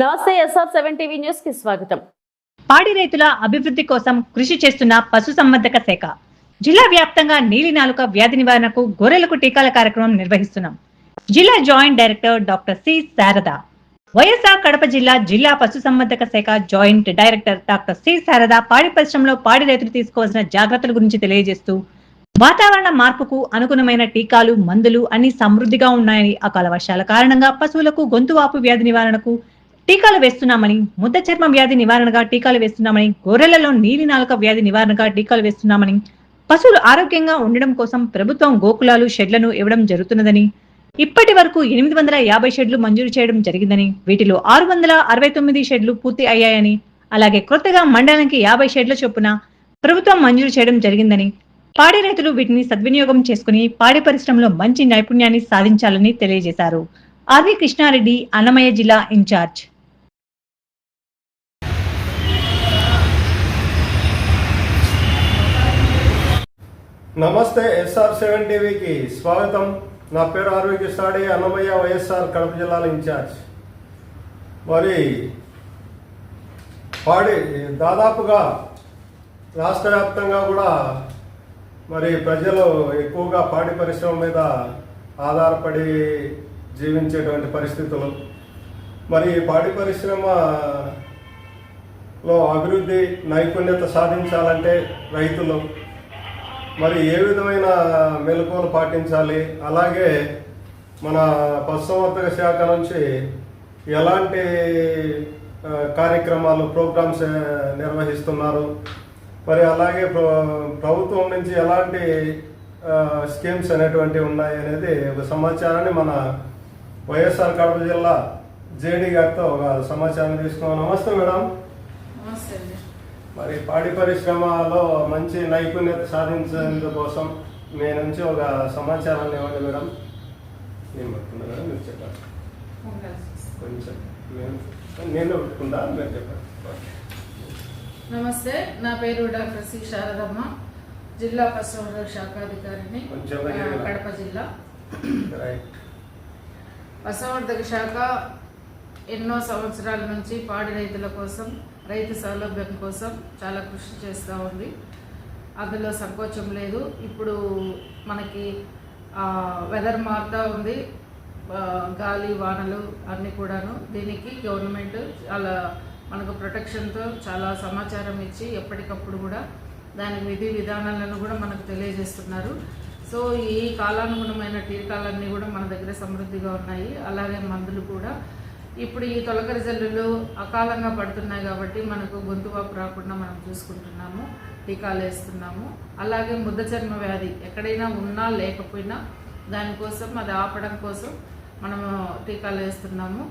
నమస్తే SR seven TV న్యూస్కి స్వాగతం. పాడి రైతుల అభివృద్ధి కోసం కృషి చేస్తున్న పశు సంవర్ధక శాఖ. జిల్లా వ్యాప్తంగా నీలినాలుక వ్యాధి నివారణకు గొర్రెలకు టీకాల కార్యక్రమం నిర్వహిస్తున్నాం. జిల్లా joint director doctor C Sharada. YSR Kadapa జిల్లా జిల్లా పశుసంవర్ధక శాఖ joint director doctor C Sharada పాడి పరిశ్రమలో పాడి రైతులు తీసుకోవాల్సిన జాగ్రత్తల గురించి తెలియజేస్తూ వాతావరణ మార్పుకు అనుగుణమైన టీకాలు మందులు అన్ని సమృద్ధిగా ఉన్నాయని అకాల వర్షాల కారణంగా పశువులకు గొంతు వాపు వ్యాధి నివారణకు టీకాలు వేస్తున్నామని ముద్ద చర్మ వ్యాధి నివారణగా టీకాలు వేస్తున్నామని గొర్రెలలో నీలి నాలుక వ్యాధి నివారణగా టీకాలు వేస్తున్నామని పశువులు ఆరోగ్యంగా ఉండడం కోసం ప్రభుత్వం గోకులాలు షెడ్లను ఇవ్వడం జరుగుతున్నదని ఇప్పటి వరకు ఎనిమిది వందల యాభై షెడ్లు మంజూరు చేయడం జరిగిందని వీటిలో ఆరు వందల అరవై తొమ్మిది షెడ్లు పూర్తి అయ్యాయని అలాగే కొత్తగా మండలానికి యాభై షెడ్ల చొప్పున ప్రభుత్వం మంజూరు చేయడం జరిగిందని పాడి రైతులు వీటిని సద్వినియోగం చేసుకుని పాడి పరిశ్రమలో మంచి నైపుణ్యాన్ని సాధించాలని తెలియజేశారు. ఆర్వి కృష్ణారెడ్డి అన్నమయ్య జిల్లా ఇన్ఛార్జ్. నమస్తే ఎస్ఆర్ సెవెన్ టీవీకి స్వాగతం. నా పేరు ఆరోగ్య సాడి అన్నమయ్య వైఎస్ఆర్ కడప జిల్లాల ఇన్ఛార్జ్. మరి పాడి దాదాపుగా రాష్ట్ర వ్యాప్తంగా కూడా మరి ప్రజలు ఎక్కువగా పాడి పరిశ్రమ మీద ఆధారపడి జీవించేటువంటి పరిస్థితులు. మరి పాడి పరిశ్రమలో అభివృద్ధి నైపుణ్యత సాధించాలంటే రైతులు మరి ఏ విధమైన మెలకువలు పాటించాలి? అలాగే మన పశుసంవర్ధక శాఖ నుంచి ఎలాంటి కార్యక్రమాలు ప్రోగ్రామ్స్ నిర్వహిస్తున్నారు? మరి అలాగే ప్ర- ప్రభుత్వం నుంచి ఎలాంటి స్కీమ్స్ అనేటువంటివి ఉన్నాయి అనేది ఒక సమాచారాన్ని మన వైఎస్ఆర్ కడప జిల్లా జేడీ గారితో ఒక సమాచారం తీసుకున్నాం. నమస్తే మేడం. నమస్తే మరి పాడి పరిశ్రమలో మంచి నైపుణ్యత సాధించేందుకోసం మీ నుంచి ఒక సమాచారాన్ని ఇవ్వండి మేడం. నేను పట్టుకున్నా మేడం? మీరు చెప్పండి. కొంచెం నేను నేను పెట్టుకుందా మీరు చెప్పండి. నమస్తే నా పేరు డాక్టర్ సి. శారదమ్మ జిల్లా పశుసంవర్ధక శాఖాధికారిని. కడప జిల్లా. రైట్. పశుసంవర్ధక శాఖ ఎన్నో సంవత్సరాల నుంచి పాడి రైతుల కోసం రైతు సౌలభ్యం కోసం చాలా కృషి చేస్తూ ఉంది. అందులో సంకోచం లేదు. ఇప్పుడు మనకి వెదర్ మారుతూ ఉంది. గాలి వానలు అన్నీ కూడాను. దీనికి గవర్నమెంట్ చాలా మనకు ప్రొటెక్షన్తో చాలా సమాచారం ఇచ్చి ఎప్పటికప్పుడు కూడా దాని విధి విధానాలను కూడా మనకు తెలియజేస్తున్నారు. సో ఈ కాలానుగుణమైన టీకాలన్నీ కూడా మన దగ్గర సమృద్ధిగా ఉన్నాయి. అలాగే మందులు కూడా ఇప్పుడు ఈ తొలకరి జల్లులు అకాలంగా పడుతున్నాయి కాబట్టి మనకు గొంతు వాపు రాకుండా మనం చూసుకుంటున్నాము టీకాలు వేస్తున్నాము. అలాగే ముద్ద చర్మ వ్యాధి ఎక్కడైనా ఉన్నా లేకపోయినా దానికోసం అది ఆపడం కోసం మనము టీకాలు వేస్తున్నాము.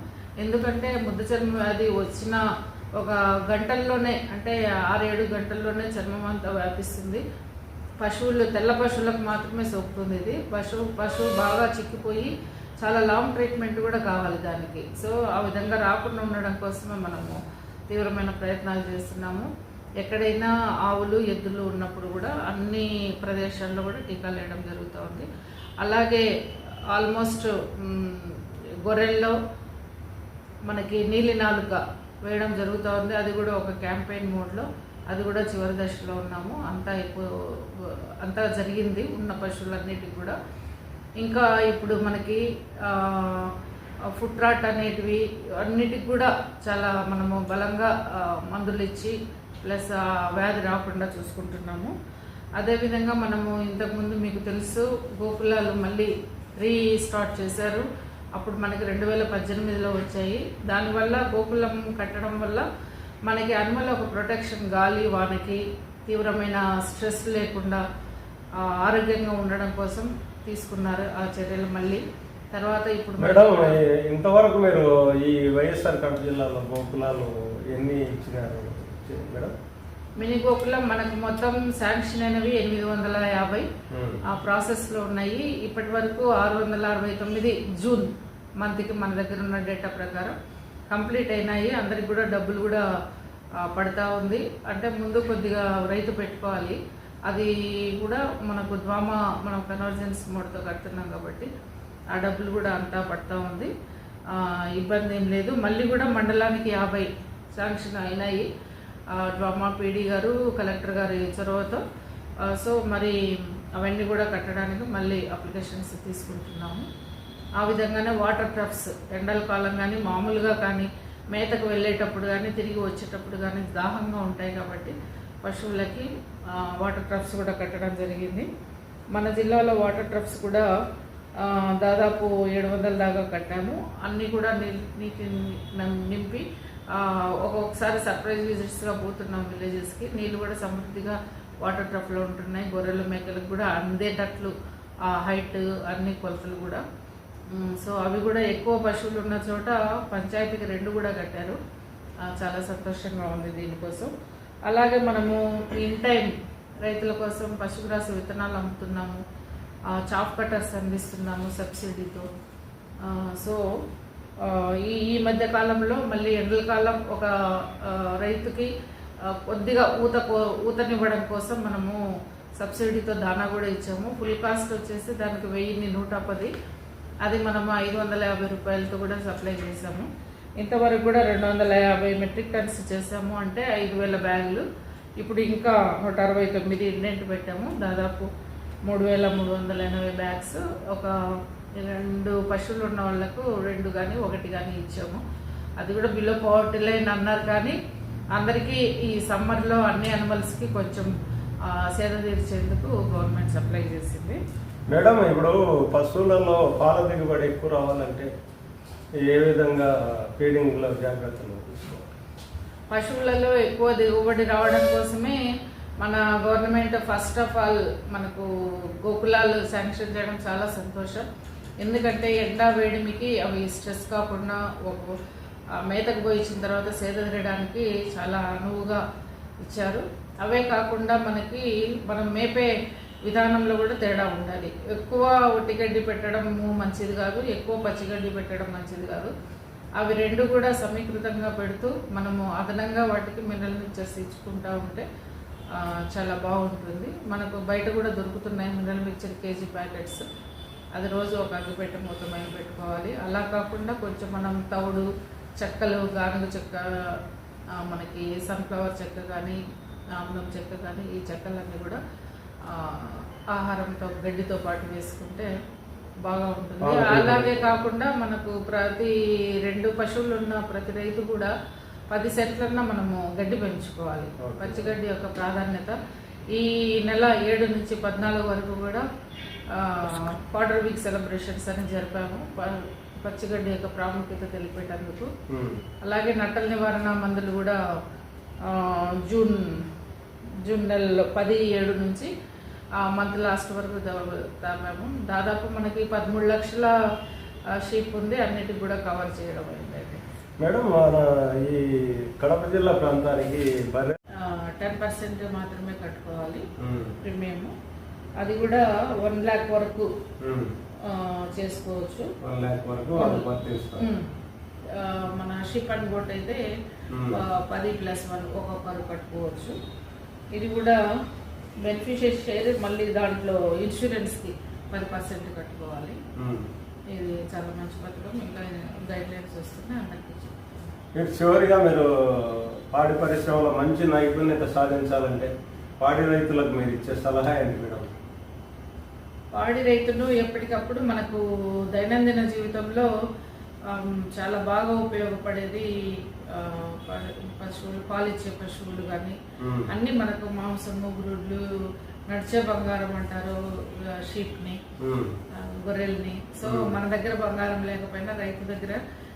ఎందుకంటే ముద్ద చర్మ వ్యాధి వచ్చిన ఒక గంటల్లోనే అంటే ఆరేడు గంటల్లోనే చర్మం అంతా వ్యాపిస్తుంది. పశువులు తెల్ల పశువులకు మాత్రమే సోకుతుంది ఇది. పశువు పశువు బాగా చిక్కిపోయి చాలా లాంగ్ ట్రీట్మెంట్ కూడా కావాలి దానికి. సో ఆ విధంగా రాకుండా ఉండడం కోసమే మనము తీవ్రమైన ప్రయత్నాలు చేస్తున్నాము. ఎక్కడైనా ఆవులు ఎద్దులు ఉన్నప్పుడు కూడా అన్ని ప్రదేశాల్లో కూడా టీకాలు వేయడం జరుగుతూ ఉంది. అలాగే ఆల్మోస్ట్ గొర్రెల్లో మనకి నీలి నాలుక వేయడం జరుగుతూ ఉంది. అది కూడా ఒక క్యాంపెయిన్ మోడ్లో. అది కూడా చివరి దశలో ఉన్నాము. అంతా ఇప్పుడు అంతా జరిగింది. ఉన్న పశువులన్నిటికి కూడా. ఇంకా ఇప్పుడు మనకి ఫుడ్ రాట్ అనేటివి అన్నిటికి కూడా చాలా మనము బలంగా మందులు ఇచ్చి ప్లస్ ఆ వ్యాధి రాకుండా చూసుకుంటున్నాము. అదేవిధంగా మనము ఇంతకుముందు మీకు తెలుసు గోకులాలు మళ్ళీ రీస్టార్ట్ చేశారు. అప్పుడు మనకి రెండు వేల పద్దెనిమిదిలో వచ్చాయి. దానివల్ల గోకులం కట్టడం వల్ల మనకి అనిమల్ ఒక ప్రొటెక్షన్ గాలి వానకి తీవ్రమైన స్ట్రెస్ లేకుండా ఆరోగ్యంగా ఉండడం కోసం తీసుకున్నారు ఆ చర్యలు మళ్ళీ. తర్వాత ఇప్పుడు మేడం ఇంతవరకు మీరు ఈ వైఎస్ఆర్ కడప జిల్లాలో గోకులాలు ఎన్ని ఇచ్చినారు? మేడం? మినీ గోకులం మనకు మొత్తం శాంక్షన్ అయినవి ఎనిమిది వందల యాభై. ఆ ప్రాసెస్లో ఉన్నాయి. ఇప్పటి వరకు ఆరు వందల అరవై తొమ్మిది జూన్ మంత్కి మన దగ్గర ఉన్న డేటా ప్రకారం కంప్లీట్ అయినాయి. అందరికి కూడా డబ్బులు కూడా పడతా ఉంది. అంటే ముందు కొద్దిగా రైతు పెట్టుకోవాలి. అది కూడా మనకు ద్వామా మనం కన్వర్జెన్స్ మోడ్తో కడుతున్నాం కాబట్టి ఆ డబ్బులు కూడా అంతా పడతా ఉంది. ఇబ్బంది ఏం లేదు. మళ్ళీ కూడా మండలానికి యాభై శాంక్షన్ అయినాయి. ఆ, డ్వామా పీడీ గారు కలెక్టర్ గారి చొరవతో. సో మరి అవన్నీ కూడా కట్టడానికి మళ్ళీ అప్లికేషన్స్ తీసుకుంటున్నాము. ఆ విధంగానే వాటర్ ట్రఫ్స్ ఎండల కాలం కానీ మామూలుగా కానీ మేతకు వెళ్ళేటప్పుడు కానీ తిరిగి వచ్చేటప్పుడు కానీ దాహంగా ఉంటాయి కాబట్టి పశువులకి వాటర్ ట్రఫ్స్ కూడా కట్టడం జరిగింది. మన జిల్లాలో వాటర్ ట్రఫ్స్ కూడా దాదాపు ఏడు వందల దాకా కట్టాము. అన్నీ కూడా నీటి నింపి ఒక్కొక్కసారి సర్ప్రైజ్ విజిట్స్గా పోతున్నాం విలేజెస్కి. నీళ్ళు కూడా సమృద్ధిగా వాటర్ ట్రఫ్లో ఉంటున్నాయి. గొర్రెలు మేకలకు కూడా అందేటట్లు ఆ హైట్ అన్ని కొలతలు కూడా. సో అవి కూడా ఎక్కువ పశువులు ఉన్న చోట పంచాయతీకి రెండు కూడా కట్టారు. చాలా సంతోషంగా ఉంది దీనికోసం. అలాగే మనము ఇన్ టైం రైతుల కోసం పశుగ్రాస విత్తనాలు అమ్ముతున్నాము చాఫ్ చాప్ కట్టర్స్ అందిస్తున్నాము సబ్సిడీతో. సో ఈ ఈ మధ్య కాలంలో మళ్ళీ ఎండల కాలం ఒక రైతుకి కొద్దిగా ఊత ఊతనివ్వడం కోసం మనము సబ్సిడీతో దానా కూడా ఇచ్చాము. ఫుల్ కాస్ట్ వచ్చేసి దానికి వెయ్యిన్ని నూట పది. అది మనము ఐదు వందల యాభై రూపాయలతో కూడా సప్లై చేసాము ఇంతవరకు కూడా రెండు వందల యాభై మెట్రిక్ టన్స్ చేసాము అంటే ఐదు వేల బ్యాగులు. ఇప్పుడు ఇంకా నూట అరవై తొమ్మిది ఇండెంట్ పెట్టాము. దాదాపు మూడు వేల మూడు వందల ఎనభై బ్యాగ్స్. ఒక రెండు పశువులు ఉన్న వాళ్ళకు రెండు కానీ ఒకటి కానీ ఇచ్చాము. అది కూడా బిలో పవర్టీ లైన్ అన్నారు కానీ అందరికీ ఈ సమ్మర్లో అన్ని అనిమల్స్కి కొంచెం సేద తీర్చేందుకు గవర్నమెంట్ సప్లై చేసింది. మేడం ఇప్పుడు పశువులలో పాల దిగుబడి ఎక్కువ రావాలంటే ఏ విధంగా ఫీడింగ్లో జాగ్రత్తలు పశువులలో ఎక్కువ దిగుబడి రావడం కోసమే మన గవర్నమెంట్ ఫస్ట్ ఆఫ్ ఆల్ మనకు గోకులాలు శాంక్షన్ చేయడం చాలా సంతోషం. ఎందుకంటే ఎండా వేడిమికి అవి స్ట్రెస్ కాకుండా ఒక మేతకు పోయించిన తర్వాత సేద తీయడానికి చాలా అనువుగా ఇచ్చారు. అవే కాకుండా మనకి మనం మేపే విధానంలో కూడా తేడా ఉండాలి. ఎక్కువ ఒట్టిగడ్డి పెట్టడం మంచిది కాదు ఎక్కువ పచ్చిగడ్డి పెట్టడం మంచిది కాదు. అవి రెండు కూడా సమీకృతంగా పెడుతూ మనము అదనంగా వాటికి మినరల్ మిక్చర్స్ ఇచ్చుకుంటూ ఉంటే చాలా బాగుంటుంది. మనకు బయట కూడా దొరుకుతున్నాయి మినరల్ మిక్చర్ కేజీ ప్యాకెట్స్. అది రోజు ఒక అగ్గిపెట్టె మూతమైన పెట్టుకోవాలి. అలా కాకుండా కొంచెం మనం తవుడు చెక్కలు గానుగ చెక్క మనకి సన్ఫ్లవర్ చెక్క కానీ ఆమ్లం చెక్క కానీ ఈ చెక్కలన్నీ కూడా ఆహారంతో గడ్డితో పాటు వేసుకుంటే బాగా ఉంటుంది. అలాగే కాకుండా మనకు ప్రతి రెండు పశువులు ఉన్న ప్రతి రైతు కూడా పది సెట్లన్నా మనము గడ్డి పెంచుకోవాలి. పచ్చిగడ్డి యొక్క ప్రాధాన్యత ఈ నెల ఏడు నుంచి పద్నాలుగు వరకు కూడా క్వార్టర్ వీక్ సెలబ్రేషన్స్ అని జరిపాము పచ్చిగడ్డి యొక్క ప్రాముఖ్యత తెలిపేటందుకు. అలాగే నట్టల నివారణ మందులు కూడా జూన్ జూన్ నెలలో పది ఏడు నుంచి మంత్ లాస్ట్ వరకు తామాము దాదాపు మనకి పదమూడు లక్షల షీప్ ఉంది. అన్నిటికి కూడా కవర్ చేయడం అయింది మేడం మన ఈ కడప జిల్లా ప్రాంతానికి టెన్ పర్సెంట్ మాత్రమే కట్టుకోవాలి. ప్రీమియం అది కూడా వన్ ల్యాక్ వరకు చేసుకోవచ్చు. వన్ ల్యాక్ వరకు మన షిప్ అండ్ బోట్ అయితే పది ప్లస్ వన్ ఒక్కొక్కరు కట్టుకోవచ్చు. ఇది కూడా బెనిఫిషియల్ షేర్ మళ్ళీ దాంట్లో ఇన్సూరెన్స్కి పది పర్సెంట్ కట్టుకోవాలి. ఇది చాలా మంచి పథకం. ఇంకా గైడ్ లైన్స్ వస్తున్నాయి అందరికీ చివరిగా మీరు పాడి పరిశ్రమలో మంచి నైపుణ్యత సాధించాలంటే పాడి రైతులకు మీరు ఇచ్చే సలహా ఏంటి మేడం? పాడి రైతులు ఎప్పటికప్పుడు మనకు దైనందిన జీవితంలో చాలా బాగా ఉపయోగపడేది పశువులు పాలిచ్చే పశువులు కానీ. అన్నీ మనకు మాంసము గురుడ్లు నడిచే బంగారం అంటారు షీప్ని. గొర్రెల్ని సో. మన దగ్గర బంగారం లేకపోయినా రైతు దగ్గర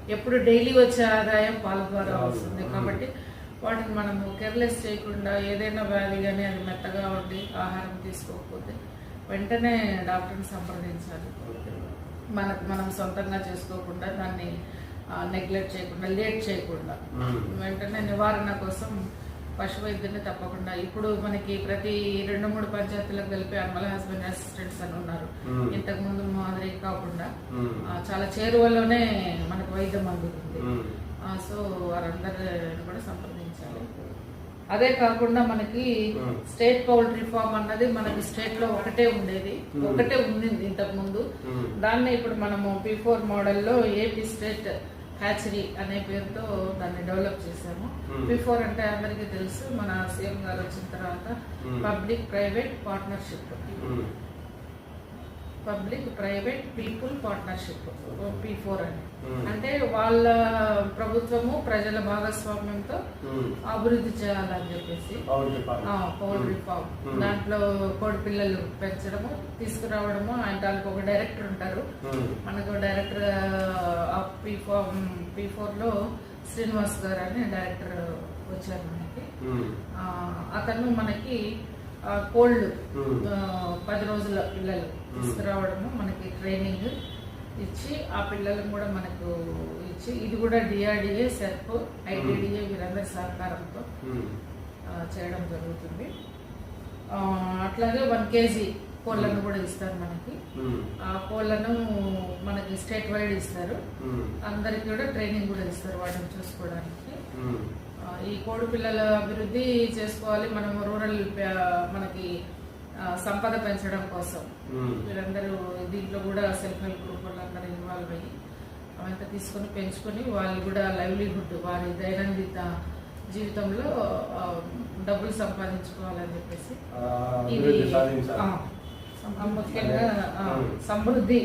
ఎప్పుడు డైలీ వచ్చే ఆదాయం పాల ద్వారా. వస్తుంది. కాబట్టి వాటిని మనము కేర్లెస్ చేయకుండా ఏదైనా వ్యాధి కానీ అది మెత్తగా ఉండి ఆహారం తీసుకోకపోతే వెంటనే డాక్టర్ని సంప్రదించాలి. మనకు మనం సొంతంగా చేసుకోకుండా దాన్ని నెగ్లెక్ట్ చేయకుండా లేట్ చేయకుండా. వెంటనే నివారణ కోసం పశు వైద్యుని తప్పకుండా ఇప్పుడు మనకి ప్రతి రెండు మూడు పంచాయతీలకు కలిపి అనిమల్ హస్బెండ్ అసిస్టెంట్స్ అని ఉన్నారు. ఇంతకు ముందు మాదిరి కాకుండా చాలా చేరువలోనే మనకు వైద్యం అందుతుంది సో వారందరిని కూడా సంప్రదించాలి అదే కాకుండా మనకి. స్టేట్ పౌల్ట్రీ ఫామ్ అన్నది మనకి స్టేట్లో ఒకటే ఉండేది. ఒకటే ఉండింది ఇంతకు ముందు. దాన్ని ఇప్పుడు మనము పీ ఫోర్ మోడల్లో ఏపీ స్టేట్ హ్యాచరీ అనే పేరుతో దాన్ని డెవలప్ చేసాము మ్మ్. పీ ఫోర్ అంటే అందరికీ తెలుసు మన సీఎం గారు వచ్చిన తర్వాత మ్మ్. Public private partnership um, public private people partnership P four అని. అంటే వాళ్ళ ప్రభుత్వము ప్రజల భాగస్వామ్యంతో. అభివృద్ధి చేయాలని చెప్పేసి పౌల్ట్రీ ఫార్మ్. ఆ, పౌల్ట్రీ ఫామ్ మ్మ్. దాంట్లో కోడి పిల్లలు పెంచడము తీసుకురావడము ఆయన దానికి ఒక డైరెక్టర్ ఉంటారు మనకు డైరెక్టర్ పీ ఫామ్ పీ ఫోర్లో శ్రీనివాస్ గారు అని డైరెక్టర్ వచ్చారు మనకి అతను మనకి కోళ్ళు. ఆ, పది రోజుల పిల్లలు తీసుకురావడము మనకి ట్రైనింగ్ ఇచ్చి ఆ పిల్లలను కూడా మనకు ఇచ్చి ఇది కూడా డిఆర్డిఏ సెర్ఫ్ ఐటీడిఏ వీరందరి సహకారంతో చేయడం జరుగుతుంది. అట్లాగే వన్ కేజీ కోళ్ళను కూడా ఇస్తారు మనకి. ఆ కోళ్ళను మనకి స్టేట్ వైడ్ ఇస్తారు. అందరికి కూడా ట్రైనింగ్ కూడా ఇస్తారు వాటిని చూసుకోవడానికి. ఈ కోడి పిల్లల అభివృద్ధి చేసుకోవాలి. మనం రూరల్ మనకి సంపద పెంచడం కోసం. వీళ్ళందరూ దీంట్లో కూడా సెల్ఫ్ హెల్ప్ గ్రూప్ వాళ్ళందరూ ఇన్వాల్వ్ అయ్యి అవంతా తీసుకొని పెంచుకొని వాళ్ళు కూడా లైవ్లీహుడ్ వారి దైనందిన జీవితంలో డబ్బులు సంపాదించుకోవాలని చెప్పేసి ఇది ముఖ్యంగా. సమృద్ధి.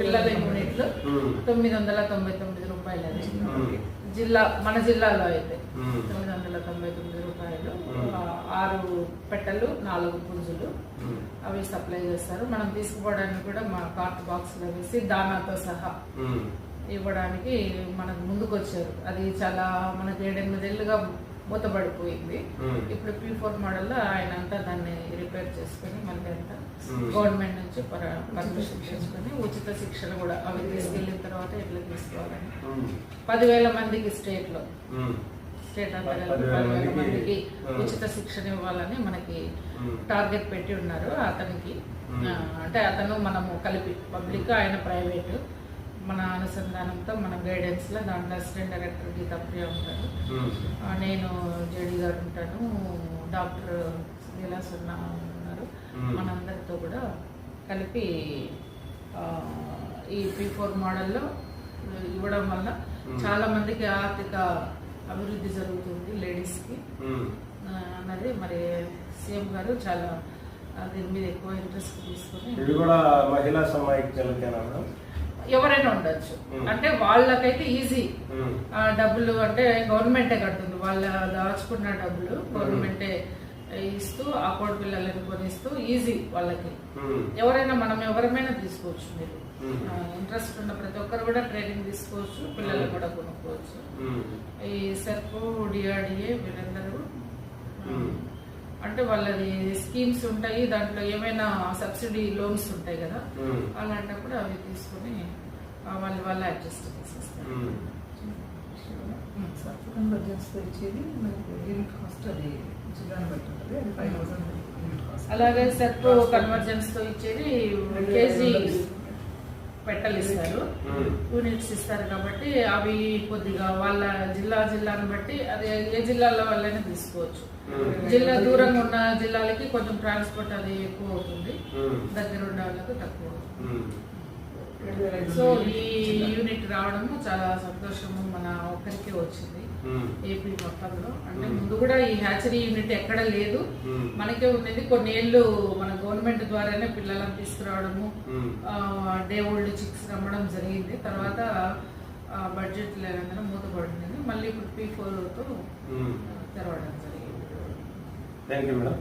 పిల్లల యూనిట్లు తొమ్మిది వందల తొంభై తొమ్మిది రూపాయలు అది జిల్లా మన జిల్లాలో అయితే తొమ్మిది వందల తొంభై తొమ్మిది రూపాయలు. ఆరు పెట్టెలు నాలుగు పుంజులు. అవి సప్లై చేస్తారు. మనం తీసుకుపోవడానికి కూడా మా కార్ట్ బాక్స్లో వేసి దానాతో సహా ఇవ్వడానికి మనకు ముందుకు వచ్చారు అది చాలా మనకి ఏడెనిమిదేళ్ళుగా మూతపడిపోయింది. ఉమ్, ఇప్పుడు పీ ఫోర్ మోడల్లో ఆయన అంతా దాన్ని రిపేర్ చేసుకొని మళ్ళీ అంతా. గవర్నమెంట్ నుంచి పర- పర్మిషన్ చేసుకొని ఉచిత శిక్షణ కూడా అవి తీసుకెళ్ళిన తర్వాత ఎట్లా తీసుకోవాలని. పదివేల మందికి స్టేట్లో ఉమ్, స్టేట్ మందికి. ఉచిత శిక్షణ ఇవ్వాలని మనకి టార్గెట్ పెట్టి ఉన్నారు అతనికి. అంటే అతను మనము కలిపి పబ్లిక్ ఆయన ప్రైవేట్. మన అనుసంధానంతో మన గైడెన్స్లో దాంట్లో అసిస్టెంట్ డైరెక్టర్ గీతా ప్రియ ఉంటారు. నేను జేడి గారు ఉంటాను. డాక్టర్ సున్నా ఉన్నారు. మనందరితో కూడా కలిపి ఈ పీ ఫోర్ మోడల్లో ఇవ్వడం వల్ల. చాలా మందికి ఆర్థిక అభివృద్ధి జరుగుతుంది లేడీస్కి. అన్నది మరి సీఎం గారు చాలా దీని మీద ఎక్కువ ఇంట్రెస్ట్ తీసుకొని ఇది కూడా మహిళా సమాఖ్యలకేనా ఎవరైనా ఉండొచ్చు. అంటే వాళ్ళకైతే ఈజీ డబ్బులు అంటే గవర్నమెంటే కడుతుంది. వాళ్ళ దాచుకున్న డబ్బులు గవర్నమెంటే ఇస్తూ ఆ కోడి పిల్లలను కొనిస్తూ ఈజీ వాళ్ళకి. ఎవరైనా మనం ఎవరమైనా తీసుకోవచ్చు మీరు. ఇంట్రెస్ట్ ఉన్న ప్రతి ఒక్కరు కూడా ట్రైనింగ్ తీసుకోవచ్చు పిల్లలు కూడా కొనుక్కోవచ్చు. ఈ సెర్ప్ డిఆర్డిఏ వీరందరూ మ్మ్. అంటే వాళ్ళది స్కీమ్స్ ఉంటాయి. దాంట్లో ఏమైనా సబ్సిడీ లోన్స్ ఉంటాయి కదా. అలాంటప్పుడు అవి తీసుకొని వాళ్ళు వాళ్ళు అడ్జస్ట్ చేసేస్తారు. ఉమ్. ఉమ్. కన్వర్జెన్స్ ఇచ్చేది మనకి యూనిట్ కాస్ట్ అది జిల్లాను బట్టి ఉంటుంది. అది ఫైవ్ థౌసండ్ యూనిట్ కాస్ట్. అలాగే సెర్ప్ కన్వర్జెన్స్తో ఇచ్చేది కేజీ పెట్టలు ఇస్తారు యూనిట్స్ ఇస్తారు కాబట్టి అవి కొద్దిగా వాళ్ళ జిల్లా జిల్లాను బట్టి అది ఏ జిల్లాలో వాళ్ళైనా తీసుకోవచ్చు. జిల్లా దూరంగా ఉన్న జిల్లాలకి కొంచెం ట్రాన్స్పోర్ట్ అది ఎక్కువ అవుతుంది. దగ్గర ఉన్న వాళ్ళకి తక్కువ అవుతుంది ఉమ్. ఏడు వేల ఐదు సో ఈ. యూనిట్ రావడము చాలా సంతోషము మన ఒక్కరికే వచ్చింది. ఏపీ మొత్తంలో. అంటే. ముందు కూడా ఈ హ్యాచరీ యూనిట్ ఎక్కడ లేదు. మనకే ఉండేది కొన్ని ఏళ్ళు మన గవర్నమెంట్ ద్వారానే పిల్లలను తీసుకురావడము డే ఓల్డ్ చిక్స్ నమ్మడం జరిగింది. తర్వాత బడ్జెట్ లేనందున మూతపడింది మళ్ళీ ఇప్పుడు పీ ఫోర్తో. తెరవడం జరిగింది. Thank you madam